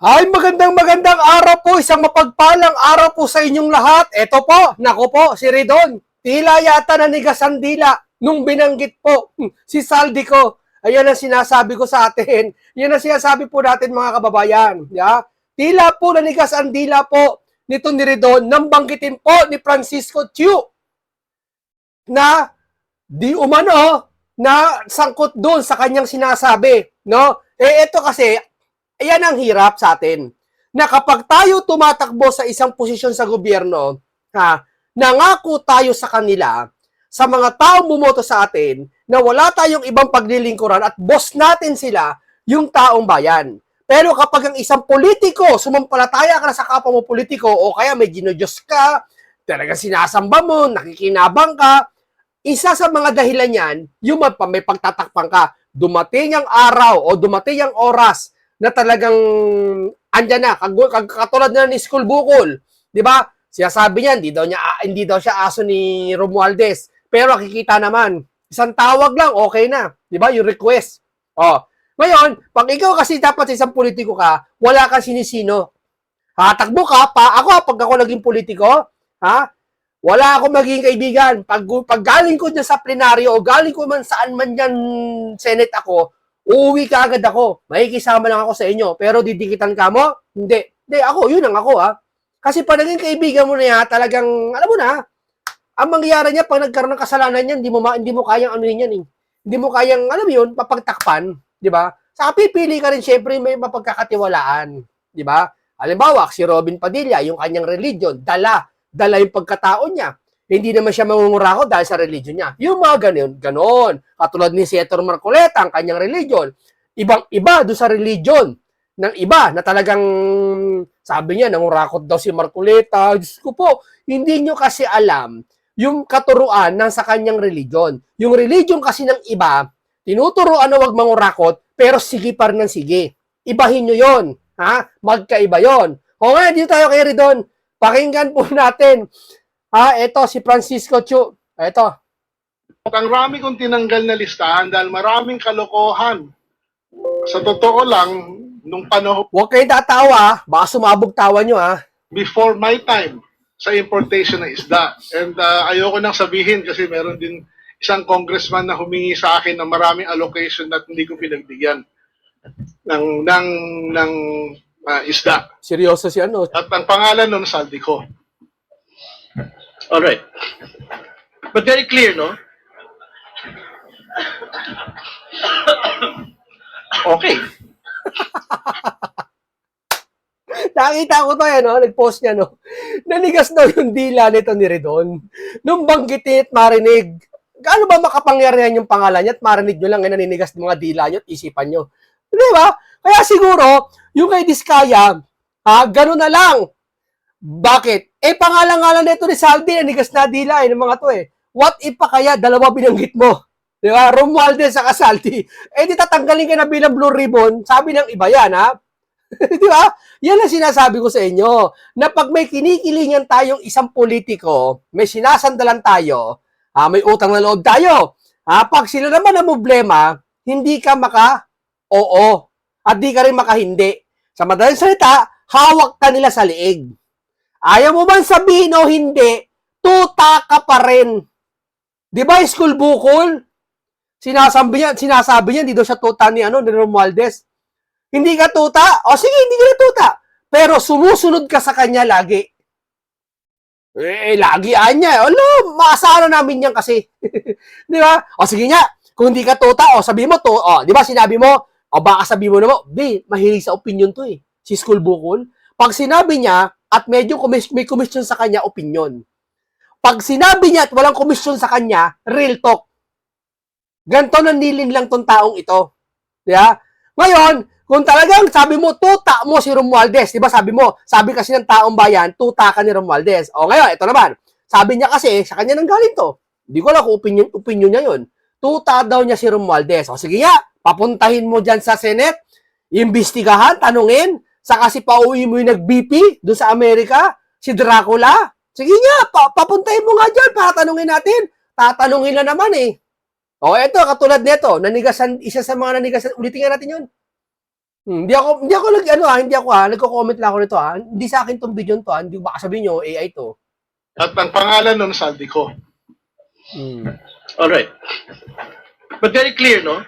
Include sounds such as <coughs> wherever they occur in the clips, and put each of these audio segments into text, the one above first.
Ay, magandang magandang araw po, isang mapagpalang araw po sa inyong lahat. Ito po, nako po, si Ridon. Tila yata nanigas ang dila nung binanggit po hmm, si Saldi ko. Ayan ang sinasabi ko sa atin. <laughs> Yan ang sinasabi po natin mga kababayan. Ya? Tila po nanigas ang dila po nito ni Ridon nang banggitin po ni Francisco Chiu na di umano na sangkot doon sa kanyang sinasabi. No? Eh, ito kasi, Ayan ang hirap sa atin. Na kapag tayo tumatakbo sa isang posisyon sa gobyerno, ha, nangako tayo sa kanila, sa mga taong bumoto sa atin, na wala tayong ibang paglilingkuran at boss natin sila, yung taong bayan. Pero kapag ang isang politiko, sumampalataya ka na sa kapwa mo politiko, o kaya may ginodiyos ka, talaga sinasamba mo, nakikinabang ka, isa sa mga dahilan yan, yung may pagtatakpan ka. Dumating ang araw o dumating ang oras na talagang andyan na, kag- kag- katulad na ni School Bukol. Di ba? Siya sabi niya, hindi daw, niya, ah, hindi daw siya aso ni Romualdez. Pero kikita naman, isang tawag lang, okay na. Di ba? Yung request. Oh. Ngayon, pag ikaw kasi dapat sa isang politiko ka, wala kang sinisino. Ha, takbo ka, pa, ako, pag ako naging politiko, ha, wala akong magiging kaibigan. Pag, pag galing ko dyan sa plenaryo o galing ko man saan man yan Senate ako, uuwi ka agad ako. Makikisama lang ako sa inyo. Pero didikitan ka mo? Hindi. Hindi, ako, yun ang ako ha. Kasi pag naging kaibigan mo na yan, talagang, alam mo na, ang mangyayari niya, pag nagkaroon ng kasalanan yan, hindi mo, ma, hindi mo kayang ano yan eh. Hindi mo kayang, alam yun, papagtakpan. Di ba? Saka pipili ka rin, syempre, may mapagkakatiwalaan. Di ba? Halimbawa, si Robin Padilla, yung kanyang religion, dala, dala yung pagkatao niya. Hindi naman siya mangungurako dahil sa religion niya. Yung mga ganun, ganon. Katulad ni Senator Marcoleta, ang kanyang religion. Ibang-iba doon sa religion ng iba na talagang sabi niya, nangurakot daw si Marcoleta. Diyos ko po, hindi nyo kasi alam yung katuruan ng sa kanyang religion. Yung religion kasi ng iba, tinuturoan na wag mangurakot, pero sige pa rin ng sige. Ibahin nyo yon Ha? Magkaiba yon O nga, dito tayo kay Ridon. Pakinggan po <laughs> natin. Ha, eto si Francisco Chu. Eto. Ang rami kong tinanggal na listahan dahil maraming kalokohan. Sa totoo lang, nung panahon Huwag kayo tatawa, baka sumabog tawa nyo ha. before my time sa importation ng isda. And uh, ayoko nang sabihin kasi meron din isang congressman na humingi sa akin ng maraming allocation at hindi ko pinagbigyan ng ng ng uh, isda. Seryoso si ano. At ang pangalan nun saldi ko. All right. But very clear, no? Okay. <laughs> Nakita ko to yan, no? nag-post niya, no? Nanigas daw yung dila nito ni Redon. Nung banggitin at marinig, gaano ba makapangyarihan yung pangalan niya at marinig nyo lang ay naninigas ng mga dila nyo at isipan nyo? Di ba? Kaya siguro, yung kay Diskaya, ha, gano'n na lang. Bakit? Eh, pangalan nga lang nito ni Saldi, nanigas na dila eh, ng mga to eh. What if pa kaya dalawa binanggit mo? Di ba? Romualdez sa Saldi. Eh, di tatanggalin ka na bilang blue ribbon. Sabi ng iba yan, ha? <laughs> Di ba? Yan ang sinasabi ko sa inyo, na pag may kinikilingan tayong isang politiko, may sinasandalan tayo, ah, may utang na loob tayo, ah, pag sila naman ang problema, hindi ka maka oo, at di ka rin maka hindi. Sa madaling salita, hawak ka nila sa liig. Ayaw mo man sabihin o hindi, tuta ka pa rin. Di ba, school bukol? Sinasabi niya, sinasabi niya, hindi daw siya tuta ni, ano, ni Romualdez. Hindi ka tuta? O sige, hindi ka na tuta. Pero sumusunod ka sa kanya lagi. Eh, lagi anya. Ano, maasahan na namin yan kasi. <laughs> di ba? O sige nga, kung hindi ka tuta, o sabi mo to, o, di ba sinabi mo, o baka sabi mo naman, di, mahilig sa opinion to eh. Si School Bukol. Pag sinabi niya, at medyo kumis- may commission sa kanya, opinion. Pag sinabi niya at walang komisyon sa kanya, real talk. Ganto nanilin lang tong taong ito. Di ba? Ngayon, kung talagang sabi mo, tuta mo si Romualdez, di ba sabi mo, sabi kasi ng taong bayan, tuta ka ni Romualdez. O ngayon, ito naman, sabi niya kasi, sa kanya nang galing to. Hindi ko alam kung opinion, opinion niya yun. Tuta daw niya si Romualdez. O sige nga, papuntahin mo dyan sa Senate, imbestigahan, tanungin, saka si pauwi mo yung nag-BP doon sa Amerika, si Dracula. Sige nga, pa- papuntahin mo nga dyan para tanungin natin. Tatanungin na naman eh. O eto, katulad nito, nanigasan, isa sa mga nanigasan, ulitin nga natin yun. Hmm, Hindi ako hindi ako nag ano ah, hindi ako ah, nagko-comment lang ako nito ah. Hindi sa akin tong video to ah. Hindi baka sabihin niyo AI to. At ang pangalan nun, Saldico. Hmm. Alright. But very clear, no?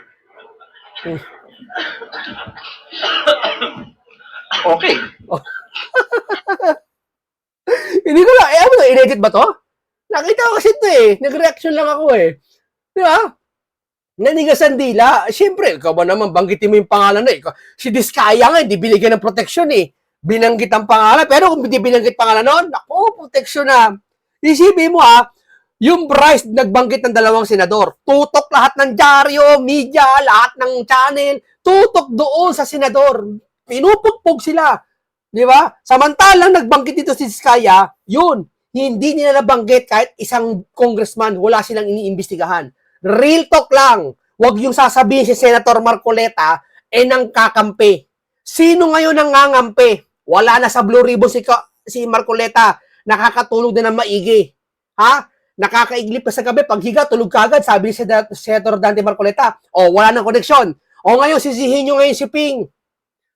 Hmm. <coughs> Okay. <laughs> Hindi ko lang, eh ano to, in-edit ba to? Nakita ko kasi ito eh. Nag-reaction lang ako eh. Di ba? Nanigasan dila. Siyempre, ikaw ba naman, banggitin mo yung pangalan na eh. Si Diskaya nga, hindi binigyan ng proteksyon eh. Binanggit ang pangalan, pero kung hindi binanggit pangalan noon, naku, proteksyon na. Isipin mo ah, yung Bryce nagbanggit ng dalawang senador. Tutok lahat ng dyaryo, media, lahat ng channel. Tutok doon sa senador. Pinupugpog sila. Di ba? Samantalang nagbanggit dito si Skaya, yun, hindi nila nabanggit kahit isang congressman, wala silang iniimbestigahan. Real talk lang. Huwag yung sasabihin si Senator Marcoleta, eh nang kakampi. Sino ngayon ang ngangampi? Wala na sa Blue Ribbon si, si Marcoleta. Nakakatulog din ng maigi. Ha? Nakakaiglip ka sa gabi. Pag higa, tulog ka. Sabi ni Sen- Senator Dante Marcoleta, o wala nang koneksyon. O ngayon, sisihin nyo ngayon si Ping.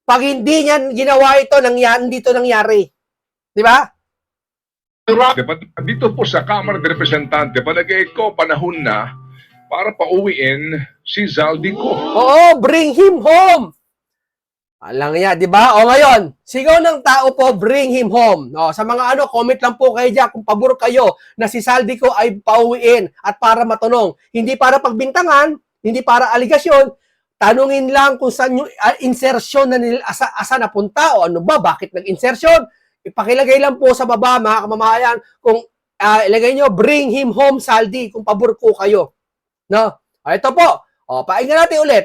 Pag hindi niyan ginawa ito, nangyari, hindi ito nangyari. Di ba? Dito po sa Kamara de Representante, palagay ko panahon na para pauwiin si Zaldico. Oo, bring him home. Alang niya, di ba? O ngayon, sigaw ng tao po, bring him home. O, sa mga ano, comment lang po kayo dyan kung pabor kayo na si Saldi ko ay pauwiin at para matanong. Hindi para pagbintangan, hindi para aligasyon, tanungin lang kung saan yung ah, insertion na nila, asa, asa napunta o ano ba, bakit nag-insertion. Ipakilagay lang po sa baba, mga kamamahayan, kung ah, ilagay nyo, bring him home, Saldi, kung pabor ko kayo. No? O, ito po. O, painggan natin ulit.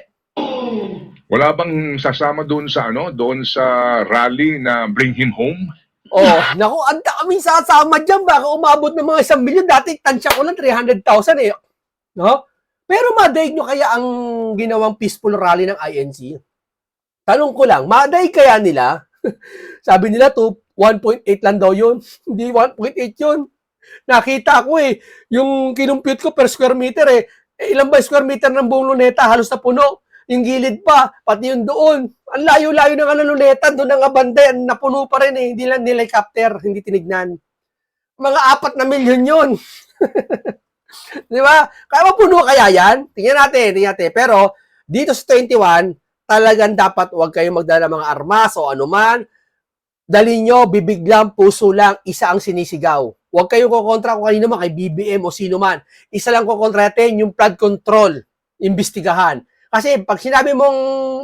Wala bang sasama doon sa ano, doon sa rally na bring him home? Oh, naku, ang daming sasama dyan. Baka umabot ng mga isang milyon. Dati, tansya ko lang 300,000 eh. No? Pero madaig nyo kaya ang ginawang peaceful rally ng INC? Tanong ko lang, madaig kaya nila? <laughs> Sabi nila to 1.8 lang daw yun. <laughs> Hindi 1.8 yun. Nakita ko eh, yung kinumpute ko per square meter eh. eh ilan ba square meter ng buong luneta? Halos na puno. Yung gilid pa, pati yung doon. Ang layo-layo ng ano, luneta, doon ang abande, napuno pa rin eh. Hindi lang helicopter, hindi tinignan. Mga apat na milyon yun. <laughs> Di ba? Kaya mapuno kaya yan? Tingnan natin, tingnan natin. Pero, dito sa 21, talagang dapat huwag kayong magdala ng mga armas o anuman. Dali nyo, bibig puso lang, isa ang sinisigaw. Huwag kayong kukontra kung kanino man, kay BBM o sino man. Isa lang kukontra natin, yung flood control, imbestigahan. Kasi pag sinabi mong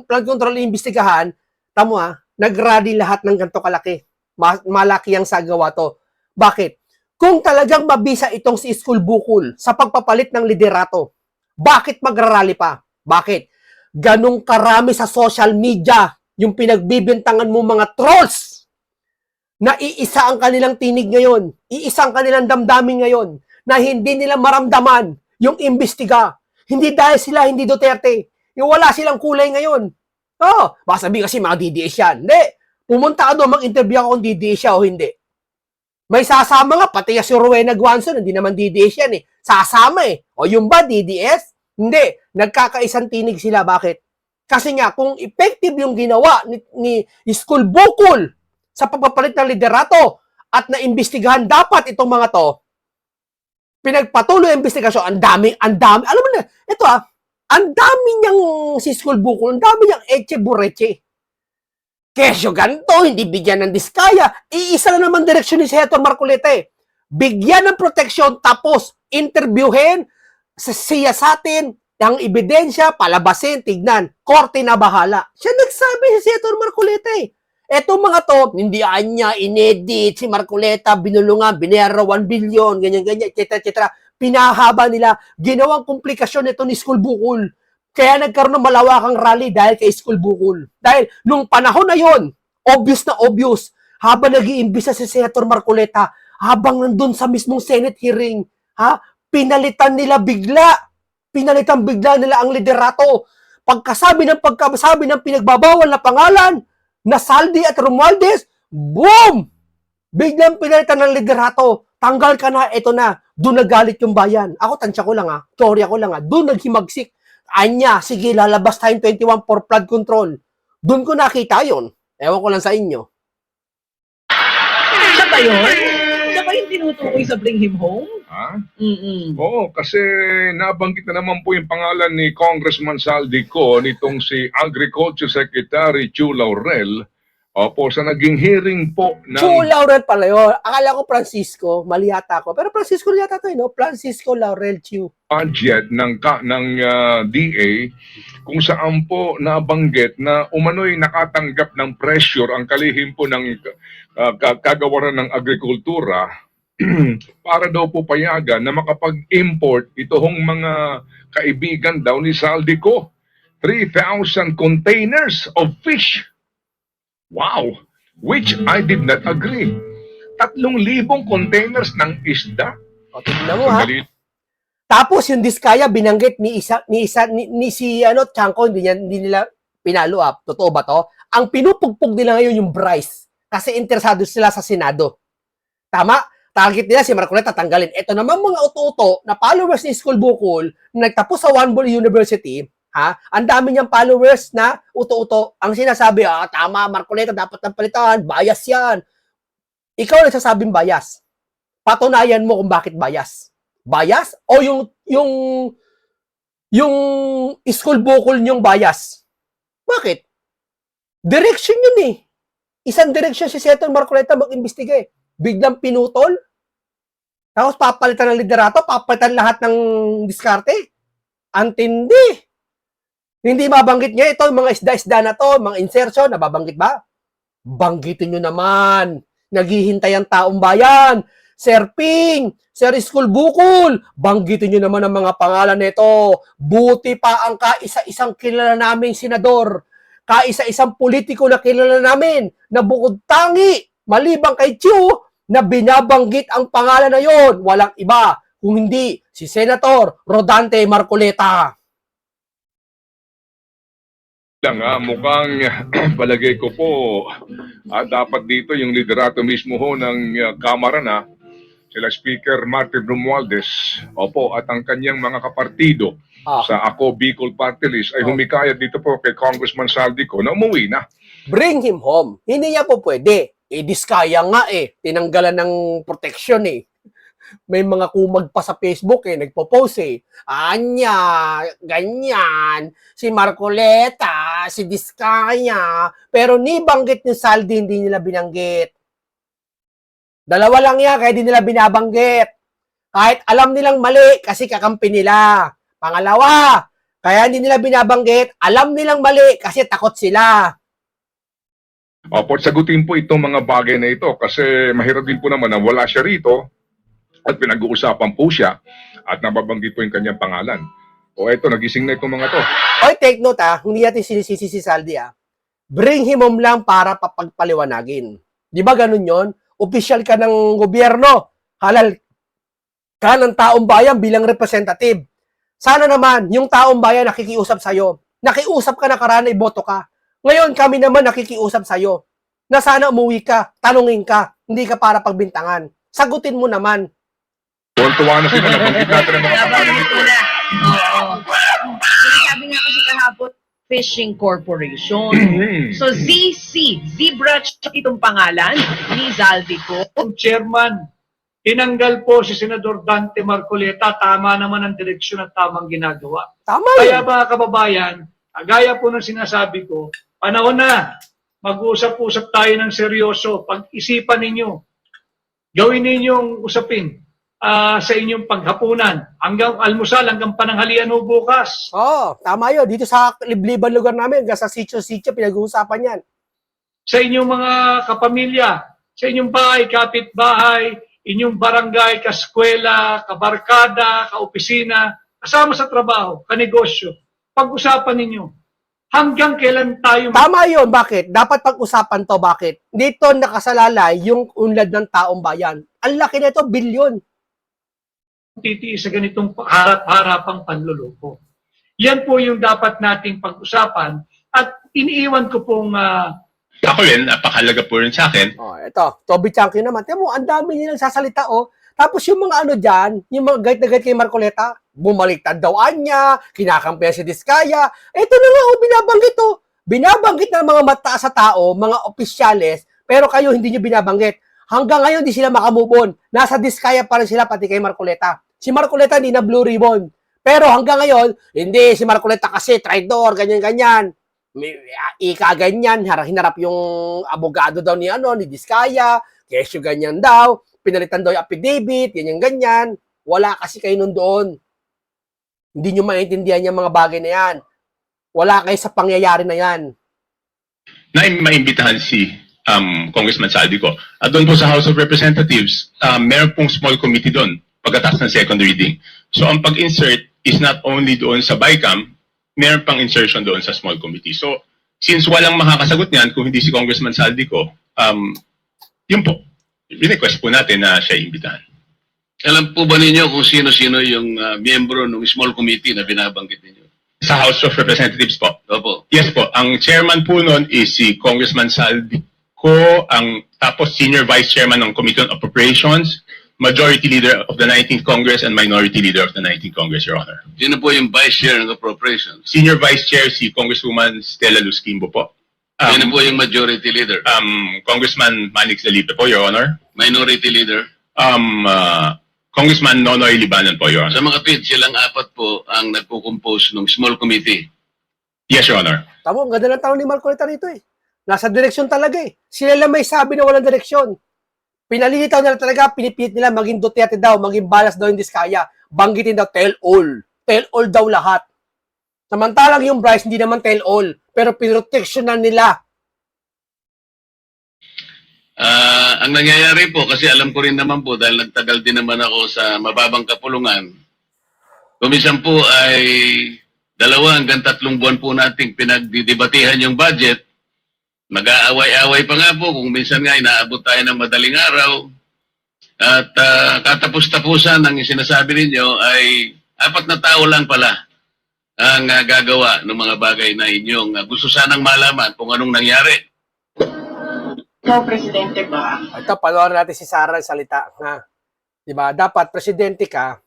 flood control, imbestigahan, tamo ha, nag-rally lahat ng ganito kalaki. Ma- malaki ang sagawa to. Bakit? Kung talagang mabisa itong si School Bukol sa pagpapalit ng liderato, bakit magrarally pa? Bakit? Ganong karami sa social media yung pinagbibintangan mo mga trolls na iisa ang kanilang tinig ngayon, iisa ang kanilang damdamin ngayon, na hindi nila maramdaman yung imbestiga. Hindi dahil sila hindi Duterte. Yung wala silang kulay ngayon. Oh, baka sabihin kasi mga DDS yan. Hindi. Pumunta ka doon, mag-interview ako kung DDS siya o hindi. May sasama nga, pati si Rowena Guanzon, hindi naman DDS yan eh. Sasama eh. O yung ba, DDS? Hindi. Nagkakaisang tinig sila. Bakit? Kasi nga, kung effective yung ginawa ni, ni School Bukol sa pagpapalit ng liderato at naimbestigahan dapat itong mga to, pinagpatuloy ang investigasyon, ang dami, ang dami, alam mo na, ito ah, ang dami niyang si School Bukol, ang dami niyang eche bureche. Kesyo ganito, hindi bigyan ng diskaya. Iisa na naman direksyon ni Senator Marcoleta eh. Bigyan ng proteksyon, tapos interviewin siya sa atin, ang ebidensya, palabasin, tignan. Korte na bahala. Siya nagsabi si Senator Marcoleta eh. Etong mga to, hindi anya, inedit, si Marcoleta, binulungan, binera 1 billion, ganyan-ganyan, etc. etc. Pinahaba nila, ginawang komplikasyon nito ni School Bukol. Kaya nagkaroon ng malawakang rally dahil kay School Bukol. Dahil nung panahon na yon, obvious na obvious, habang nag-iimbisa si Senator Marcoleta, habang nandun sa mismong Senate hearing, ha, pinalitan nila bigla, pinalitan bigla nila ang liderato. Pagkasabi ng pagkasabi ng pinagbabawal na pangalan, na Saldi at Romualdez, boom! Biglang pinalitan ng liderato. Tanggal ka na, eto na. Doon nagalit yung bayan. Ako, tansya ko lang ha. Teorya ko lang ha. Doon naghimagsik. Anya, sige, lalabas tayong 21 for flood control. Doon ko nakita yon. Ewan ko lang sa inyo. Siya ba yun? Siya ba yung tinutukoy sa Bring Him Home? Ha? Mm-mm. Oo, kasi nabanggit na naman po yung pangalan ni Congressman Saldico nitong si Agriculture Secretary Chu Laurel. Opo, sa naging hearing po ng... Chu Laurel pala yun. Akala ko Francisco, mali yata ako. Pero Francisco yata to, eh, no? Francisco Laurel Chu. budget ng ka, ng ah, DA kung saan po nabanggit na umano'y nakatanggap ng pressure ang kalihim po ng ka- kagawaran ng agrikultura <clears throat> para daw po payagan na makapag-import itong mga kaibigan daw ni Saldico. 3,000 containers of fish. Wow! Which I did not agree. Tatlong libong containers ng isda. O, tignan mo ha. Sandali Tapos yung Diskaya binanggit ni isa ni isa ni, ni si ano Chanko hindi, niya, hindi nila pinalo up. Totoo ba to? Ang pinupugpog nila ngayon yung Bryce kasi interesado sila sa Senado. Tama? Target nila si Marcoleta tanggalin. Ito naman mga uto-uto na followers ni School Bukol na nagtapos sa One Ball University, ha? Ang dami niyang followers na uto-uto. Ang sinasabi, ah, tama, Marcoleta dapat ng palitan, bias yan. Ikaw nagsasabing bias. Patunayan mo kung bakit bias bias o yung yung yung school bukol niyong bias? Bakit? Direction yun eh. Isang direction si Senator Marcoleta mag-imbestiga eh. Biglang pinutol. Tapos papalitan ng liderato, papalitan lahat ng diskarte. Antindi. Hindi mabanggit niya ito, mga isda-isda na to, mga insertion, nababanggit ba? Banggitin nyo naman. Naghihintay ang taong bayan. Sir Ping, Sir School Bukol, banggitin nyo naman ang mga pangalan nito. Buti pa ang kaisa-isang kilala naming senador, kaisa-isang politiko na kilala namin, na bukod tangi, malibang kay Chiu, na binabanggit ang pangalan na yon, walang iba, kung hindi si Senator Rodante Marcoleta. Lang ah, mukhang <clears throat> palagay ko po ah, dapat dito yung liderato mismo ho ng ah, Kamara na sila Speaker Martin Romualdez opo at ang kanyang mga kapartido Ah. sa Ako Bicol Party List ay Oh. humikayat dito po kay Congressman Saldico na umuwi na. bring him home. Hindi niya po pwede. Eh, diskaya nga eh. Tinanggalan ng protection eh. May mga kumag pa sa Facebook eh, nagpo-post eh. Anya, ganyan, si Marcoleta, si Diskaya, pero ni banggit ni Saldi, hindi nila binanggit. Dalawa lang yan, kaya di nila binabanggit. Kahit alam nilang mali, kasi kakampi nila. Pangalawa, kaya hindi nila binabanggit, alam nilang mali, kasi takot sila. Opo, sagutin po itong mga bagay na ito kasi mahirap din po naman na wala siya rito at pinag-uusapan po siya at nababanggit po yung kanyang pangalan. O eto, nagising na itong mga to. Oy, take note ah, hindi natin sinisisi si Saldi ah. Bring him home lang para papagpaliwanagin. Di ba ganun yon? Official ka ng gobyerno. Halal ka ng taong bayan bilang representative. Sana naman, yung taong bayan nakikiusap sa'yo. Nakiusap ka na karana, iboto ka. Ngayon, kami naman nakikiusap sa'yo. Na sana umuwi ka, tanungin ka, hindi ka para pagbintangan. Sagutin mo naman. Tuwan-tuwa na sila, nabanggit natin ang mga nito. ko na. Oo. Sinasabi nga kasi kahapon, Fishing Corporation. Hmm. So ZC, Zebra Check itong pangalan ni Zaldico. Kung chairman, tinanggal po si Senador Dante Marcoleta, tama naman ang direksyon at tamang ginagawa. Tama Kaya yun. mga kababayan, gaya po ng sinasabi ko, panahon na, mag-usap-usap tayo ng seryoso, pag-isipan ninyo, gawin ninyong usapin ah, sa inyong paghapunan, hanggang almusal, hanggang pananghalian o bukas. Oo, tama yun. Dito sa libliban lugar namin, hanggang sa sitio-sitio, pinag-uusapan yan. sa inyong mga kapamilya, sa inyong bahay, kapitbahay, inyong barangay, kaskwela, kabarkada, kaopisina, kasama sa trabaho, kanegosyo. Pag-usapan ninyo. Hanggang kailan tayo Tama yun. Bakit? Dapat pag-usapan to. Bakit? Dito nakasalalay yung unlad ng taong bayan. Ang laki nito, bilyon. Titiis sa ganitong harap-harapang panluloko? Yan po yung dapat nating pag-usapan at iniiwan ko pong ah, Ako rin, napakalaga po rin sa akin. Oh, ito. Toby Chanky naman. Tiyan mo, ang dami nilang sasalita, oh. Tapos yung mga ano dyan, yung mga guide na guide kay Marcoleta, bumaliktad daw niya, kinakampihan si Diskaya. Ito na nga, oh, binabanggit, oh. Binabanggit ng mga mataas sa tao, mga opisyales, pero kayo hindi nyo binabanggit. Hanggang ngayon, di sila makamove on. Nasa diskaya pa rin sila, pati kay Marcoleta. Si Marcoleta hindi na blue ribbon. Pero hanggang ngayon, hindi, si Marcoleta kasi traitor, ganyan-ganyan. Ah, ika ganyan, hinarap yung abogado daw ni ano, ni Diskaya, kesyo ganyan daw, pinalitan daw yung affidavit, ganyan-ganyan. Wala kasi kayo nun doon. Hindi nyo maintindihan yung mga bagay na yan. Wala kayo sa pangyayari na yan. na maimbitahan si um, Congressman Saldico. At doon po sa House of Representatives, um, meron pong small committee doon pagkatapos ng second reading. So ang pag-insert is not only doon sa BICAM, meron pang insertion doon sa small committee. So since walang makakasagot niyan kung hindi si Congressman Saldico, um, yun po. Request po natin na siya imbitahan. Alam po ba ninyo kung sino-sino yung ah, miyembro ng small committee na binabanggit ninyo? Sa House of Representatives po. Opo. Yes po, ang chairman po noon is si Congressman Saldico, ang tapos senior vice chairman ng Committee on Appropriations, majority leader of the 19th Congress and minority leader of the 19th Congress, Your Honor. Sino po yung vice chair ng appropriations? Senior vice chair si Congresswoman Stella Luskimbo po. Sino Um, po yung majority leader? um, Congressman Manix Lalipe po, Your Honor. Minority leader? Um, uh, Congressman Nonoy Libanan po, Your Sa Honor. mga tweet, silang apat po ang nagpo-compose ng small committee. Yes, Your Honor. Tamo, ang ganda ng tanong ni Marcoleta rito eh. Nasa direksyon talaga eh. Sila lang may sabi na walang direksyon. Pinalilitaw nila talaga, pinipilit nila maging Duterte daw, maging balas daw yung diskaya. Banggitin daw, tell all. Tell all daw lahat. Samantalang yung Bryce, hindi naman tell all. Pero pinroteksyonan nila. Ah, ang nangyayari po, kasi alam ko rin naman po, dahil nagtagal din naman ako sa mababang kapulungan, kumisan po ay dalawa hanggang tatlong buwan po nating pinagdidebatihan yung budget. Mag-aaway-away pa nga po, kung minsan nga inaabot tayo ng madaling araw. At ah, katapos-tapusan ang sinasabi ninyo ay apat na tao lang pala ang ah, gagawa ng mga bagay na inyong ah, gusto sanang malaman kung anong nangyari. Ikaw, Presidente ba? Ito, panoorin natin si Sarah salita. Ha? Diba? Dapat, presidente ka,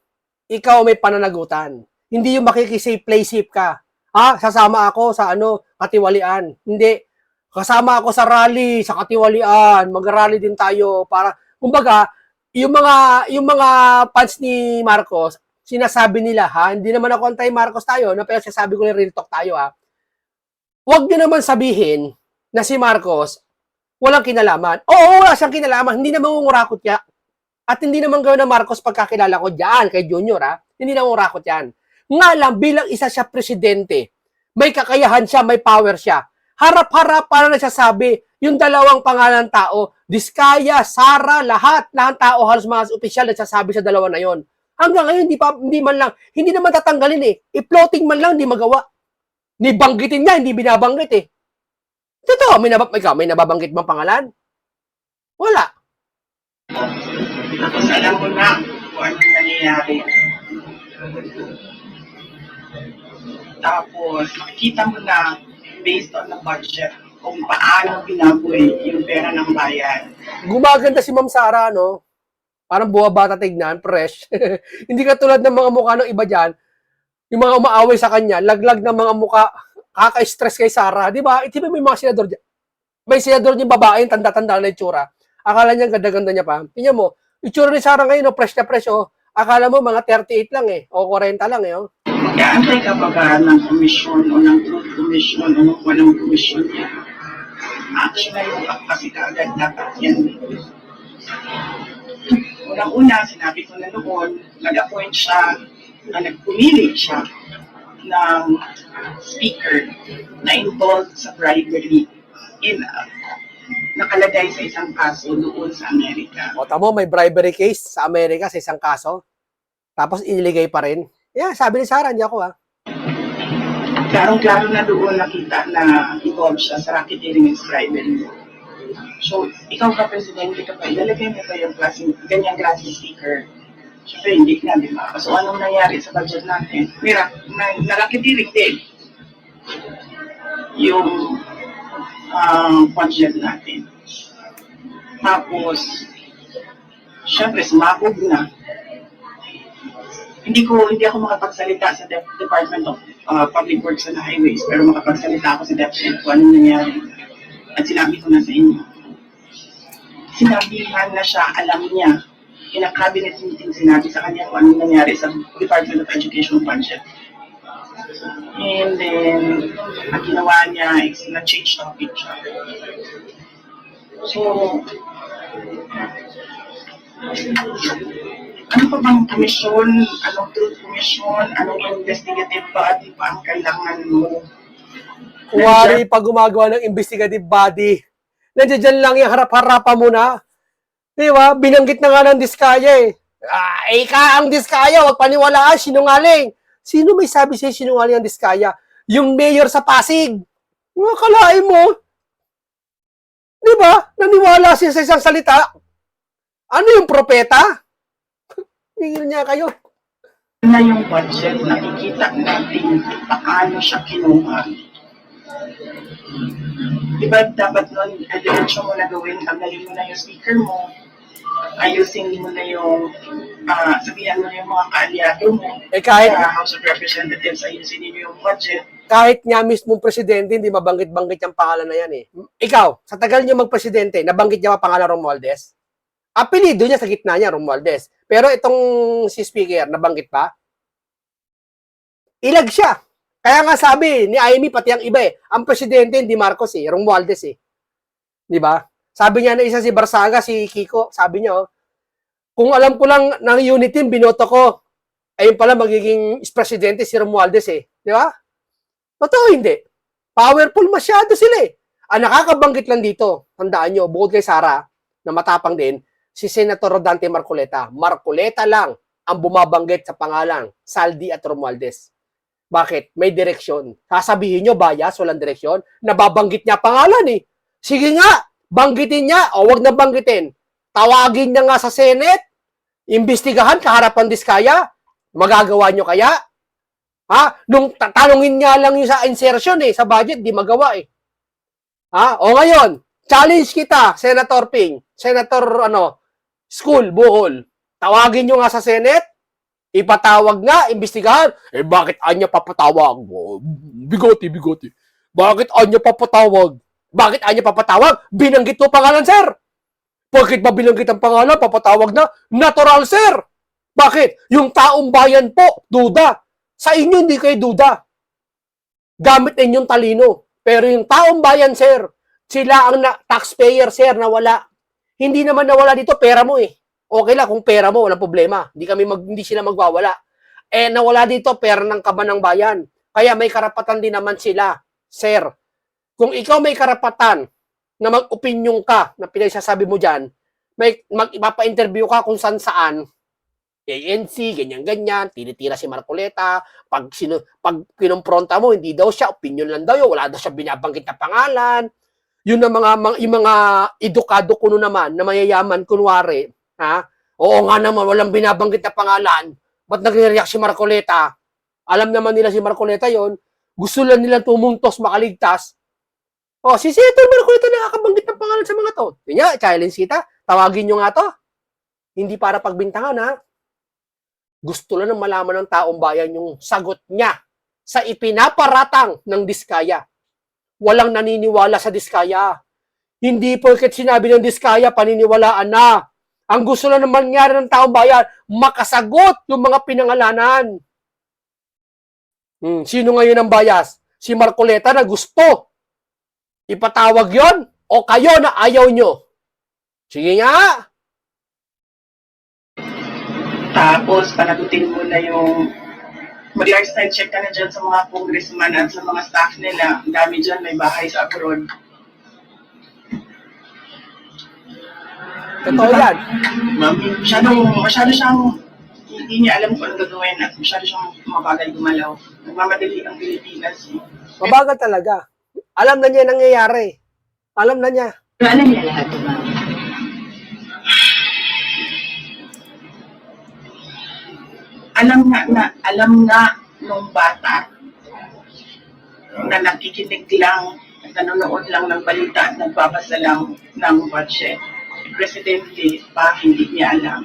ikaw may pananagutan. Hindi yung makikisay play safe ka. Ha? Sasama ako sa ano, katiwalian. Hindi. Kasama ako sa rally, sa katiwalian. Mag-rally din tayo para, kumbaga, yung mga, yung mga fans ni Marcos, sinasabi nila, ha? Hindi naman ako antay Marcos tayo, no? pero sinasabi ko na real talk tayo, ha? Huwag nyo naman sabihin na si Marcos, walang kinalaman. Oo, wala siyang kinalaman. Hindi naman ngurakot niya. At hindi naman gawin ng Marcos pagkakilala ko diyan kay Junior ha. Hindi na ngurakot yan. Nga lang, bilang isa siya presidente, may kakayahan siya, may power siya. Harap-harap para nagsasabi, yung dalawang pangalan ng tao, Diskaya, Sara, lahat, lahat tao, halos mga opisyal nagsasabi sa dalawa na yon. Hanggang ngayon, hindi, pa, hindi man lang, hindi naman tatanggalin eh. I-floating man lang, hindi magawa. Ni banggitin niya, hindi binabanggit eh. Totoo, may, nabab ikaw, may nababanggit bang pangalan? Wala. Tapos alam mo na kung ano nangyayari. Tapos makikita mo na based on the budget kung paano binaboy yung pera ng bayan. Gumaganda si Ma'am Sara, no? Parang buwa bata tignan, fresh. <laughs> Hindi katulad ng mga mukha ng iba dyan. Yung mga umaaway sa kanya, laglag ng mga mukha, kaka-stress kay Sara. Di ba? Ito may mga senador dyan. May senador niya babae, tanda-tanda na itsura. Akala niya ganda-ganda niya pa. Tingnan mo, itsura ni Sara ngayon, no, fresh na fresh, oh. Akala mo mga 38 lang eh, o 40 lang eh, oh. Mag-aantay ka pa ba ng komisyon o ng truth commission o ng walang komisyon niya? Actually, kasi kaagad dapat yan. Unang-una, sinabi ko na noon, nag-appoint siya, na nagpumili siya ng speaker na involved sa bribery in uh, nakalagay sa isang kaso doon sa Amerika. O tamo, may bribery case sa Amerika sa isang kaso. Tapos iniligay pa rin. Yeah, sabi ni Sara, hindi ako ah. Klarong-klaro na doon nakita na involved siya sa racketeering and bribery. So, ikaw ka presidente ka pa, ilalagay mo pa yung klaseng, ganyang klaseng sticker. Siyempre, hindi na, di ba? So, anong nangyari sa budget natin? May ra- na, na-racketeering din yung ah, budget natin. Tapos, siyempre, sumabog na. Hindi ko hindi ako makapagsalita sa Dep- Department of uh, Public Works and Highways pero makapagsalita ako sa DepEd kung ano nangyari. At sinabi ko na sa inyo. Sinabihan na siya alam niya. In a cabinet meeting sinabi sa kanya kung ano nangyari sa Department of Education budget. And then ang ginawa niya is na-change topic siya so ano pa bang komisyon, anong truth commission, anong investigative body pa ang kailangan mo? Kuwari pag gumagawa ng investigative body, nandiyan dyan lang yung harap-harapan mo na. Di ba? Binanggit na nga ng Diskaya eh. Ah, eh ka ang Diskaya, wag paniwalaan, sinungaling. Sino may sabi sa'yo sinungaling ang Diskaya? Yung mayor sa Pasig. Mga kalain mo. Di ba? Naniwala siya sa isang salita. Ano yung propeta? Tingin niya kayo. Na yung budget, nakikita natin paano siya kinuha. Diba dapat nun, eh, diretso mo na gawin, tanggalin mo na yung speaker mo, ayusin mo na yung, ah, sabihan mo na yung mga kaalyado mo, Eh kahit sa House of Representatives, ayusin niyo yung budget, kahit nga mismong presidente, hindi mabanggit-banggit yung pangalan na yan eh. Ikaw, sa tagal niyo magpresidente, nabanggit niya ba pangalan Romualdez? Apelido niya sa gitna niya, Romualdez. Pero itong si speaker, nabanggit pa? Ilag siya. Kaya nga sabi ni Amy, pati ang iba eh, ang presidente hindi Marcos eh, Romualdez eh. Di ba? Sabi niya na isa si Barsaga, si Kiko, sabi niya oh, kung alam ko lang ng unit team, binoto ko, ayun pala magiging presidente si Romualdez eh. Di ba? Totoo hindi. Powerful masyado sila eh. Ang nakakabanggit lang dito, tandaan nyo, bukod kay Sara, na matapang din, si Senator Rodante Marcoleta. Marcoleta lang ang bumabanggit sa pangalan, Saldi at Romualdez. Bakit? May direksyon. Sasabihin nyo, bias, walang direksyon. Nababanggit niya pangalan eh. Sige nga, banggitin niya o wag na banggitin. Tawagin niya nga sa Senate, imbestigahan kaharapan diskaya. Magagawa nyo kaya? Ha? Nung tatanungin nga lang yung sa insertion eh, sa budget, di magawa eh. Ha? O ngayon, challenge kita, Senator Ping, Senator ano, School, Buhol. Tawagin nyo nga sa Senate, ipatawag nga, imbestigahan. Eh bakit anya papatawag? Oh, Bigoti, bigoti. Bakit anya papatawag? Bakit anya papatawag? Binanggit mo pangalan, sir. Bakit ba binanggit ang pangalan? Papatawag na, natural, sir. Bakit? Yung taong bayan po, duda. Sa inyo, hindi kayo duda. Gamit ninyong talino. Pero yung taong bayan, sir, sila ang na, taxpayer, sir, na wala. Hindi naman nawala dito, pera mo eh. Okay lang kung pera mo, walang problema. Hindi kami mag, hindi sila magwawala. Eh, nawala dito, pera ng kaban ng bayan. Kaya may karapatan din naman sila, sir. Kung ikaw may karapatan na mag-opinion ka na pinagsasabi mo dyan, may mag ipapa-interview ka kung saan saan, ANC, ganyan-ganyan, tinitira si Marcoleta, pag, sino, pag kinumpronta mo, hindi daw siya, opinion lang daw yun, wala daw siya binabanggit na pangalan. Yun ang mga, mga, mga edukado kuno naman, na mayayaman, kunwari, ha? Oo nga naman, walang binabanggit na pangalan. Ba't nagre-react si Marcoleta? Alam naman nila si Marcoleta yon gusto lang nila tumuntos, makaligtas. Oh, si Senator Marcoleta nakakabanggit ng pangalan sa mga to. Yun nga, challenge kita. Tawagin nyo nga to. Hindi para pagbintangan, ha? gusto lang ng malaman ng taong bayan yung sagot niya sa ipinaparatang ng Diskaya. Walang naniniwala sa Diskaya. Hindi porket sinabi ng Diskaya, paniniwalaan na. Ang gusto lang naman mangyari ng taong bayan, makasagot yung mga pinangalanan. Hmm, sino ngayon ang bias? Si Marcoleta na gusto. Ipatawag yon o kayo na ayaw nyo? Sige nga. tapos panagutin mo na yung mag-lifestyle check ka na dyan sa mga congressman at sa mga staff nila. Ang dami dyan, may bahay sa abroad. Totoo yan. Ma'am, masyadong, masyado siyang hindi niya alam kung ano gagawin at masyado siyang mabagal gumalaw. Nagmamadali ang Pilipinas. eh. Mabagal talaga. Alam na niya nangyayari. Alam na niya. Alam niya lahat, diba? Alam nga na, alam nga nung bata na nakikinig lang, nanonood lang ng balita at nagbabasa lang ng budget. Si Presidente pa hindi niya alam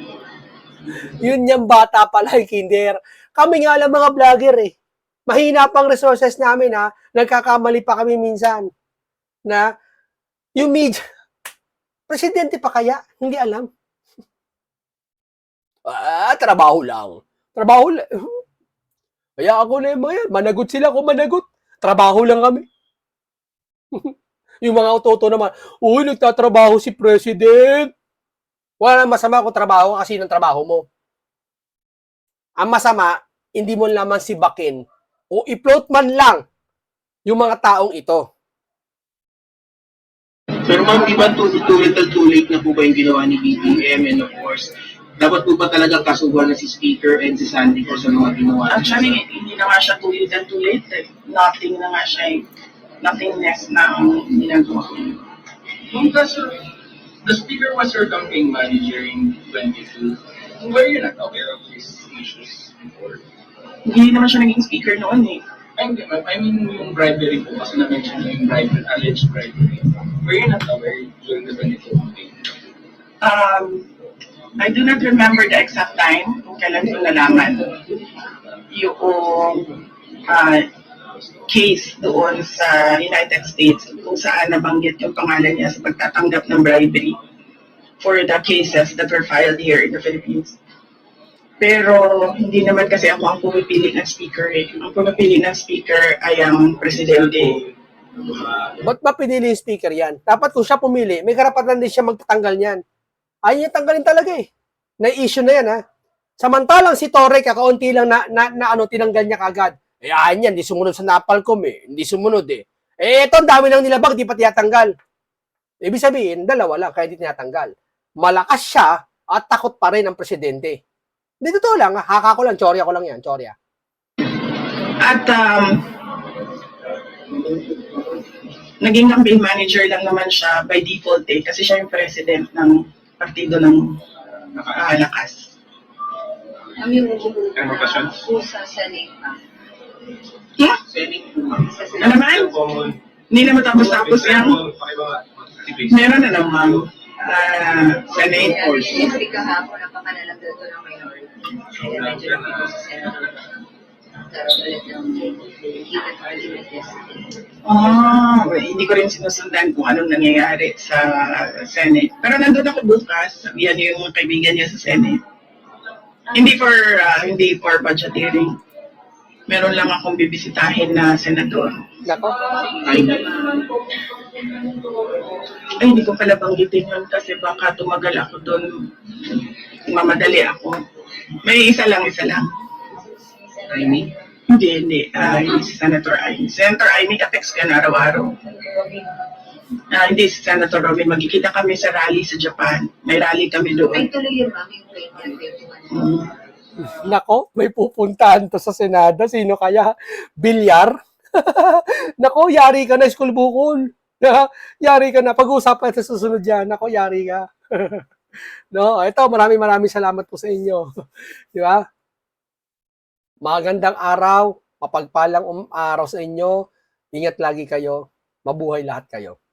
Yun yung bata pala <laughs> kinder. Kami nga lang mga vlogger eh. Mahina pang resources namin ha. Nagkakamali pa kami minsan. Na yung media, <laughs> presidente pa kaya? Hindi alam. Ah, trabaho lang. Trabaho lang. Kaya ako na yung mga yan. Managot sila kung managot. Trabaho lang kami. <laughs> yung mga utoto naman, uy, nagtatrabaho si president. Wala nang masama kung trabaho kasi ng trabaho mo. Ang masama, hindi mo naman si Bakin o i-float man lang yung mga taong ito. Pero ma'am, iba too, too little too late na po ba yung ginawa ni BBM and of course, dapat po ba talaga kasuhan na si Speaker and si Sandy po sa mga ginawa niya? Actually, hindi na nga siya too late and too late. Nothing na nga siya eh. Nothingness na ang ginagawa ko. Ma'am, kaso, the Speaker was your campaign manager in 22. Were you not aware of these issues before? Hindi naman siya naging speaker noon eh. I mean, I mean yung bribery po, kasi na-mention yung bribery, alleged bribery. Were you not aware during the 22 campaign? Um, I do not remember the exact time kung kailan ko nalaman yung uh, case doon sa United States kung saan nabanggit yung pangalan niya sa pagtatanggap ng bribery for the cases that were filed here in the Philippines. Pero hindi naman kasi ako ang pumipili ng speaker eh. Ang pumipili ng speaker ay ang presidente. Ba't ba pinili yung speaker yan? Dapat kung siya pumili, may karapatan din siya magtatanggal niyan. Ayaw niya tanggalin talaga eh. Na-issue na yan ha. Samantalang si Torre, kakaunti lang na, na, na ano, tinanggal niya kagad. Eh, ayan yan, hindi sumunod sa Napalcom eh. Hindi sumunod eh. Eh, ito, ang dami lang nilabag, di pa tinatanggal. Ibig sabihin, dalawa lang, kaya di tinatanggal. Malakas siya at takot pa rin ang presidente. Hindi, totoo lang. ha. Haka ko lang, chorya ko lang yan, chorya. At um, naging campaign manager lang naman siya by default eh, kasi siya yung president ng partido ng ah, lakas. Kami yung Ano ba siya? sa po, ma'am. Ano naman? Hindi na matapos-tapos yan. Meron na naman. Uh, Senate. Kasi kahapon napakalalang dato ng minority. Kaya medyo dito sa Senate. Ah, well, hindi ko rin sinusundan kung anong nangyayari sa Senate. Pero nandun ako bukas, sabihan niyo yung mga kaibigan niya sa Senate. Hindi for, ah, hindi for budgeteering. Meron lang akong bibisitahin na senador. Nako. Ay, ay, hindi ko pala banggitin yun kasi baka tumagal ako doon. Mamadali ako. May isa lang, isa lang. Amy? Hindi, hindi. Ah, hindi si Senator Amy. Senator Amy, katext ka na araw-araw. Ah, hindi si Senator Robin. Magkikita kami sa rally sa Japan. May rally kami Ay, doon. tuloy yun, ma'am, yung 2021. Mm. Nako, may pupuntahan to sa Senado. Sino kaya? Bilyar? <laughs> Nako, yari ka na, school bukol. <laughs> yari ka na. Pag-uusapan sa susunod yan. Nako, yari ka. <laughs> no, ito, maraming maraming salamat po sa inyo. Di ba? Magandang araw, mapagpalang um- araw sa inyo. Ingat lagi kayo. Mabuhay lahat kayo.